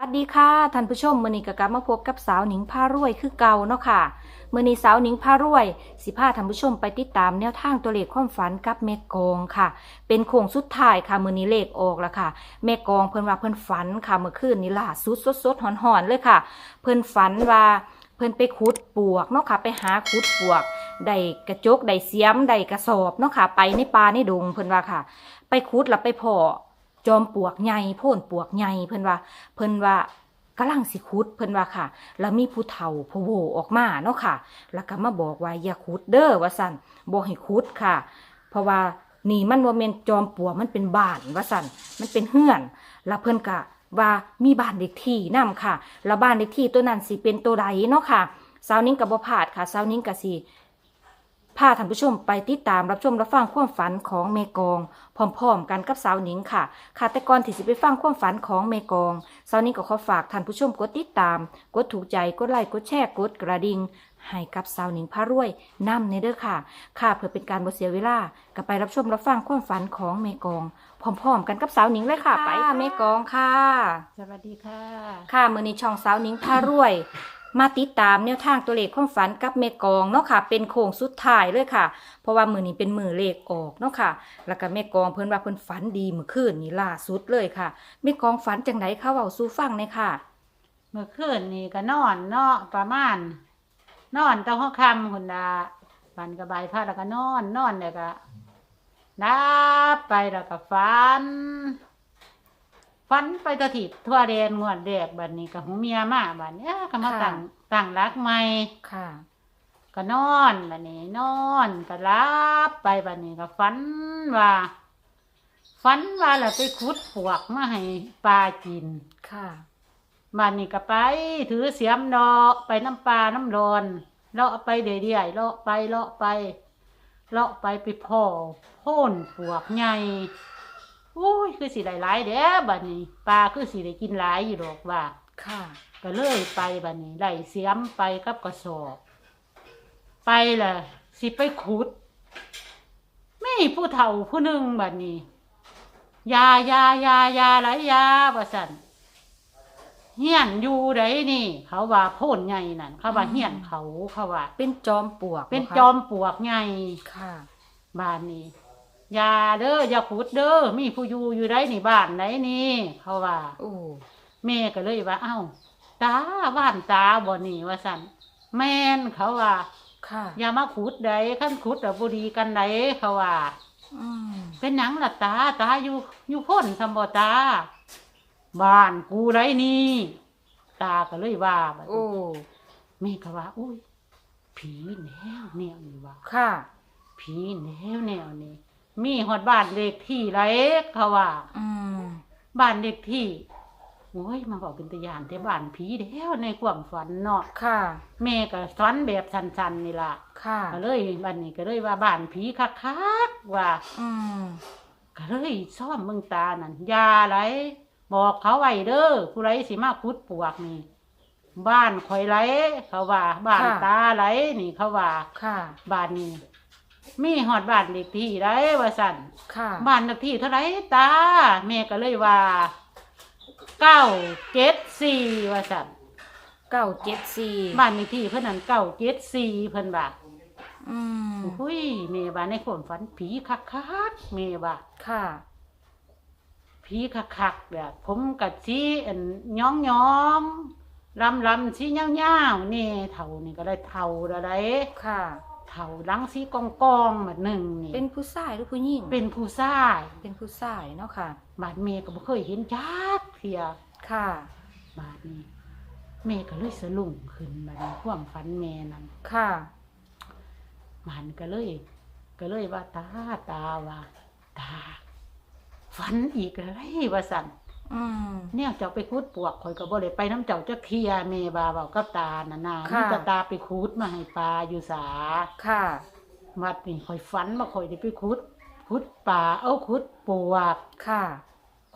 สวัสดีค่ะท่านผู้ชมมื้อนี้ก็กลับมาพบกับสาวหนิงพารวยคือเก่าเนาะค่ะมือนี้สาวหนิงพารวย สิพาท่านผู้ชมไปติดตามแนวทางตัวเลขความฝันกับแม่กองค่ะ เป็นโค้งสุดท้ายค่ะมือนี้เลขออกแล้วค่ะ แม่กองเพิ่นว่าเพิ่นฝันค่ะเมื่อคืนนี้ล่าสุดสดๆหอนๆเลยค่ะ เพิ่นฝันว่าเพิ่นไปขุดปวกเนาะค่ะ ไปหาขุดปวกได้กระจกได้เสียมได้กระสอบเนาะค่ะ ไปในป่าในดงเพิ่นว่าค่ะ ไปขุดแล้วไปพอ จอมปลวกใหญ่โพ่นปลวกใหญ่เพิ่นว่า เพิ่นว่ากำลังสิขุดเพิ่นว่าค่ะ แล้วมีผู้เฒ่าผู้โวออกมาเนาะค่ะ แล้วก็มาบอกว่าอย่าขุดเด้อว่าสั่นบ่ให้ขุดค่ะ เพราะว่านี่มันบ่แม่นจอมปลวกมันเป็นบ้านว่าสั่นมันเป็นเฮือน แล้วเพิ่นก็ว่ามีบ้านเด็กที่นํค่ะ แล้วบ้านเด็กที่ตัวนั้นสิเป็นตัวใดเนาะค่ะสาวนิ้งกับบ่พาดค่ะสาวนิ้งก็สิ พาท่านผู้ชมไปติดตามรับชมรับฟังความฝันของเมกอง พร้อมๆกันกับสาวหนิงค่ะค่ะแต่ก่อนที่สิไปฟังความฝันของเมกองสาวหนิงก็ขอฝากท่านผู้ชมกดติดตาม กดถูกใจกดไลค์กดแชร์กดกระดิ่งให้กับสาวหนิงพารวยนำในเด้อค่ะ ค่ะเพื่อเป็นการบ่เสียเวลาก็ไปรับชมรับฟังความฝันของเมกองพร้อมๆกันกับสาวหนิงเลยค่ะ ไปค่ะเมกองค่ะ สวัสดีค่ะ ค่ะมือนี้ช่องสาวหนิงพารวย มาติดตามแนวทางตัวเลขความฝันกับเมกองเนาะค่ะ เป็นโค้งสุดท้ายเลยค่ะ เพราะว่ามือนี้เป็นมือเลขออกเนาะค่ะ แล้วก็เมกองเพิ่นว่าเพิ่นฝันดีเมื่อคืนนี้ล่าสุดเลยค่ะเมกองฝันจังไดคะเว้าสู่ฟังเลยค่ะ เมื่อคืนนี่ก็นอนเนาะประมาณ นอนตอนหัวค่ำคุณดาฝันกระบายผ้าแล้วก็นอนนอนเนี่ยก็นับไปแล้วก็ฝัน ฝันไปตะถิดทั่วเดนงวดแดกบัดนี้กับหูเมียมาบัดนี้ก็มาค่ะ ตั้งตั้งรักใหม่ค่ะ ก็นอนบัดนี้นอนก็รับไปบัดนี้ก็ฝันว่าฝันว่าเราไปขุดปวกมาให้ปลากินค่ะบ้านนี่ก็ไป ถือเสียมดอกไปน้ำปลาน้ำร้อนเลาะไปเรื่อยๆเลาะไปเลาะไปเลาะไปไปพ่อโพ่นปวกใหญ่โอ้ยคือสิได้หลายเด้บัดนี้ปลาคือสิได้กินหลายอยู่ดอกว่า ค่ะ ก็เลยไปบัดนี้ไล่เสียมไปกับกระสอบ ไปล่ะ สิไปขุดไม่ผู้เฒ่าผู้หนึ่งบัดนี้ ยายายายาหลายยาว่าสันเฮียนอยู่ไดนี่ เขาว่าโพ่นใหญ่นั่นเขาว่าอืมเฮียนเขาเขาว่า เป็นจอมปลวกเป็นหรคะจอมปลวกใหญ่ค่ะ บ้านนี้ อยาเด้ออย่าขุดเด้อมีผู้อยู่อยู่ได้นี่บ้านไหนนี่เขาว่าโอ้แม่ก็เลยว่า เอ้า ตาบ้านตาบ่นี่ว่าสันแม่นเขาว่า ค่ะ อย่ามาขุดใดขั้นขุดแต่บุดีกันใดเขาว่าอืมเป็นหนังละตาตาอยู่อยู่พ้นสมบตา บ้านกูไรนี่ ตาก็เลยว่าบัดนี้โอ้ แม่ก็ว่าอุ้ยผีแนวแนวนี่ว่า ค่ะ ผีแนวแนวนี่ มีหอดบ้านเล็กที่ไรเขาว่าอืมบ้านเล็กที่โอ้ยมาบอกเป็นตัวอย่างที่บ้านผีเดียวในความฝันเนาะค่ะ แม่ก็ฝันแบบสันๆนี่ล่ะค่ะก็เลยบ้านนี้ก็เลยว่าบ้านผีคักๆว่า อืมก็เลยซ่อมเมืองตานั่นอยาไรบอกเขาไว้เด้อผู้ไรสิมาคุดปวกนี่ บ้านคอยไรเขาว่า บ้านตาไรนี่เขาว่าค่ะ บ้านนี้ มีหอดบ้านเล็กที่ไรว่าสั่นค่ะบ้านเลขที่เท่าไรตาแม่ก็เลยว่าเก้าเจ็ดสี่ว่าสั่นเก้าเจ็ดสี่บ้านเลขที่เพิ่นนั้นเก้าเจ็ดสี่เพิ่นว่าอืมอุ้ยแม่ว่าในความฝันผีคักคักๆแม่ว่าค่ะผีคักคักๆแบบผมกัดสีอันย้องย้องลำลำสีเงาเงาๆนี่เท่านี่ก็ได้เท่าอะไรค่ะ เท่าหลังสีกองกองๆแบบหนึ่งนี่เป็นผู้ชายหรือผู้หญิงเป็นผู้ชายเป็นผู้ชายเนาะค่ะ บาดเมย์ก็บ่เคยเห็นจักเทียค่ะ บาดนี้เมย์ก็เลยสะลุงขึ้นบาดนี้ความฝันแม่นั่นค่ะมันก็เลย ก็เลยว่าตาตาว่าตาฝันอีกอะไรว่าสั่น อืม เนี่ยเจ้าไปคูดปวกข่อยก็บ่ได้ไปน้ำเจ้าจะเคลียร์เมบาเบากับตาน่ะนะค่ะมีแต่ตาไปคูดมาให้ปลาอยู่สาค่ะ วัดนี่ข่อยฝันว่าข่อยได้ไปคูดคูดปลาเอาคูดปวกค่ะ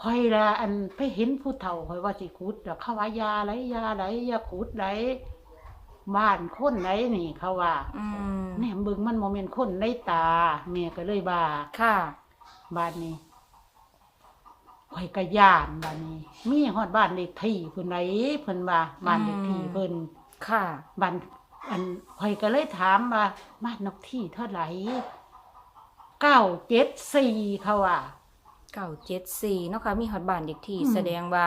ข่อยละอันไปเห็นผู้เฒ่าข่อยว่าสิคูดแล้วเขาว่ายาไรยาไรยาคูดไรบ้านคนไหนนี่เขาว่าอืม แหนมเบึงมันโมเมนคนในตาแม่ก็เลยบ่า ค่ะ บ้านนี้ ข่อยก็ย่านบัดนี้ มีฮอดบ้านเลขที่เพิ่นไหนเพิ่นว่าบ้านเลขที่เพิ่นค่ะ บ้านอันข่อยก็เลยถามว่าบ้านนกที่เท่าไหร่974เขาว่า เก่าเจ็ดสี่เนาะค่ะมีฮอดบ้านเด็กที่อืม แสดงว่า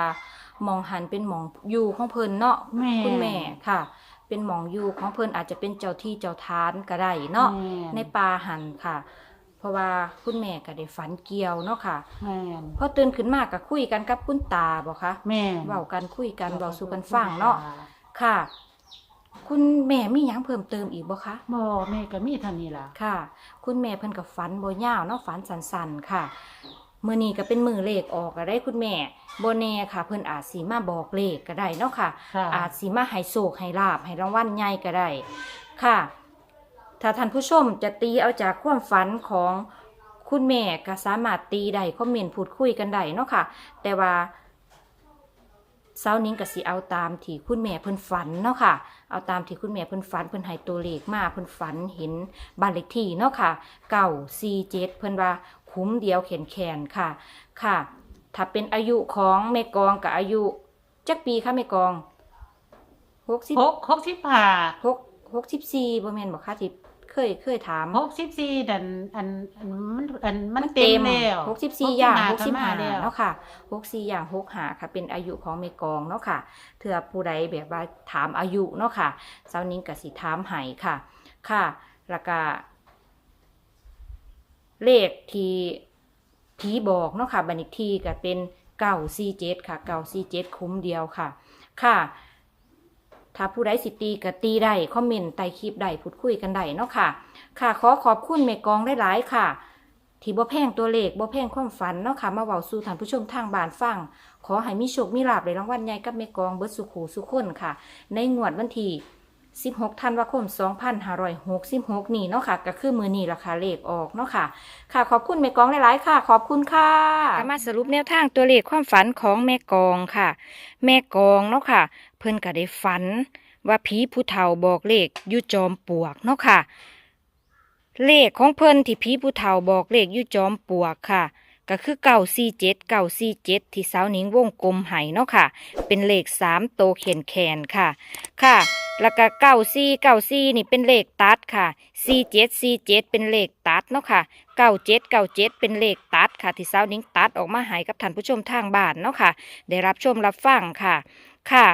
มองหันเป็นหมองอยู่ของเพิ่นเนาะแม่คุณแม่ค่ะ เป็นหมองอยู่ของเพิ่นอาจจะเป็นเจ้าที่เจ้าทานก็ได้เนาะ แม่ ในป่าหันค่ะเพ ราะว่าคุณแม่ก็ได้ฝันเกี่ยวเนาะค่ะแม่นพอตื่นขึ้นมาก็คุยกันกับคุณตาบ่คะแม่นเว้ากันคุยกันเว้าสู่กันฟังเนาะค่ะ คุณแม่มีหยังเพิ่มเติมอีกบ่คะบ่แม่ก็มีเท่านี้ล่ะค่ะ คุณแม่เพิ่นกับฝันบ่ยาวเนาะฝันสั้นๆค่ะมื้อนี้ก็เป็นมื้อเลขออกก็ได้คุณแม่บ่แน่ค่ะ เพิ่นอาจสิมาบอกเลขก็ได้เนาะค่ะ ค่ะอาจสิมาให้โชคให้ลาบให้รางวัลใหญ่ก็ได้ค่ะ ถ้าท่านผู้ชมจะตีเอาจากความฝันของคุณแม่ก็สามารถตีได้คอมเมนต์พูดคุยกันได้เนาะค่ะ แต่ว่าเช้านี้ก็สิเอาตามที่คุณแม่เพิ่นฝันเนาะค่ะ เอาตามที่คุณแม่เพิ่นฝันเพิ่นให้ตัวเลขมาเพิ่นฝันเห็นบ้านเลขที่เนาะค่ะเก่าสี่เจ็ดเพิ่นว่าคุ้มเดียวแขนแขนๆค่ะ ค่ะ ถ้าเป็นอายุของแม่กองกับอายุจักปีค่ะแม่กองหกสิบหกหกสิบห้าหกหกสิบสี่บ่แม่นบอกค่ะที่ เคยเคยถามหกสิบสี่ดันอันอันมันอันมันเต็มแล้วหกสิบสี่อย่างหกสิบ65ห้าแล้วเนาะค่ะหกสี่อย่างหกหาค่ะ เป็นอายุของเมกองเนาะค่ะเถื่อผู้ใดแบบว่าถามอายุเนาะค่ะเช้านี้กับสิถามให้ค่ะ ค่ะแล้วก็เลขที่ผีบอกเนาะค่ะบันทึกที่ก็เป็นเก้าสี่เจ็ดค่ะเก้าสี่เจ็ดคุ้มเดียวค่ะ ค่ะ ถ้าผู้ใดสิตีก็ตีได้คอมเมนต์ใต้คลิปได้พูดคุยกันได้เนาะค่ะ ค่ะขอขอบคุณเมกองหลายๆค่ะ ที่บ่แพงตัวเลขบ่แพงความฝันเนาะค่ะ มาเว้าสู่ท่านผู้ชมทางบ้านฟัง ขอให้มีโชคมีลาภในรางวัลใหญ่กับเมกองเบิดสุขูสุขคนค่ะ ในงวดวันที่ 16ธันวาคม 2566 นี่เนาะค่ะ ก็คือมือนี้ราคาเลขออกเนาะค่ะ ค่ะ ขอบคุณแม่กองหลายๆค่ะ ขอบคุณค่ะมาสรุปแนวทางตัวเลขความฝันของแม่กองค่ะ แม่กองเนาะค่ะ เพิ่นก็ได้ฝัน ว่าผีผู้เฒ่าบอกเลขยู่จอมปวกเนาะค่ะ เลขของเพิ่นที่ผีผู้เฒ่าบอกเลขยู่จอมปวกค่ะ ก็คือเก่าสี่เจ็ดเก่าสี่เจ็ดที่สาวหนิงวงกลมไห้เนาะค่ะ เป็นเลขสามโตเขียนแขนค่ะ ค่ะ แล้วก็เก้าสี่เก้าสี่นี่เป็นเลขตัดค่ะสี่เจ็ดสี่เจ็ดเป็นเลขตัดเนาะค่ะเก้าเจ็ดเก้าเจ็ดเป็นเลขตัดค่ะ ที่สาวหนิงตัดออกมาให้กับท่านผู้ชมทางบ้านเนาะค่ะ ได้รับชมรับฟังค่ะ ค่ะ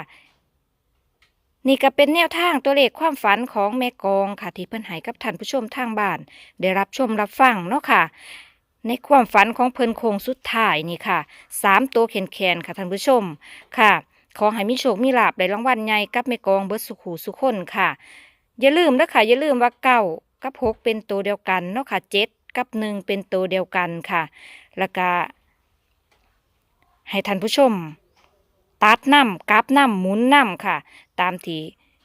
นี่ก็เป็นแนวทางตัวเลขความฝันของแม่กองค่ะ ที่เพิ่นให้กับท่านผู้ชมทางบ้าน ได้รับชมรับฟังเนาะค่ะ ในความฝันของเพิ่นโคงสุดท้ายนี่ค่ะสามตัวแขนแขนๆค่ะท่านผู้ชมค่ะ ขอให้มีโชคมีลาบได้รางวัลใหญ่กับแม่กองเบิดสุขหูสุขคนค่ะ อย่าลืมนะค่ะอย่าลืมว่าเก้ากับหกเป็นตัวเดียวกันเนาะค่ะเจ็ดกับหนึ่งเป็นตัวเดียวกันค่ะ แล้วก็ให้ท่านผู้ชม ตัดน้ำกลับน้ำหมุนน้ำค่ะ ตามที่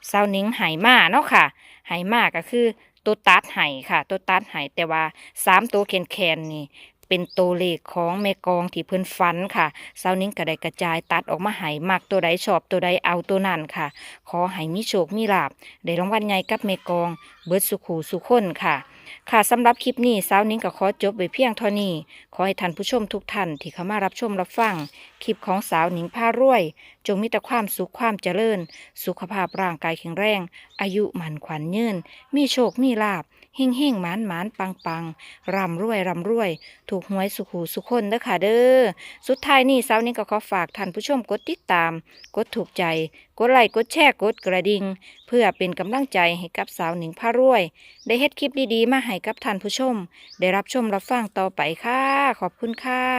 เซานิงไหมาเนาะค่ะไหมาก็คือ ตัวตัดไหค่ะ ตัวตัดไหแต่ว่าสามตัวแคนแคนนี่เป็นตัวเลขของแม่กองที่เพื่อนฟันค่ะเซานิ้งก็ไดกระจายตัดออกมาให้มักตัวใดชอบตัวใดเอาตัวนั่นค่ะ ขอให้มีโชคมีลาบได้รางวัลใหญ่กับแม่กอง เบิร์ดสุขูสุขคนค่ะ ค่ะสำหรับคลิปนี้สาวนิ้งก็ขอจบไปเพียงเท่านี้ ขอให้ท่านผู้ชมทุกท่านที่เข้ามารับชมรับฟัง คลิปของสาวนิงผ้ารวย จงมีแต่ความสุขความเจริญ สุขภาพร่างกายแข็งแรง อายุหมันขวัญยืน มีโชค มีลาบ เฮ่งเฮ่งๆหมานหมานปังปังรำรวยรำรวย ถูกหวยสุขูสุขคนเด้อค่ะเด้อสุดท้ายนี่เสานี้ก็ขอฝากท่านผู้ชมกดติดตาม กดถูกใจ กดไลค์กดแชร์กดกระดิ่งเพื่อเป็นกำลังใจให้กับสาวหนิงพารวย ได้เฮ็ดคลิปดีๆ มาให้กับท่านผู้ชม ได้รับชมรับฟังต่อไปค่ะ ขอบคุณค่ะ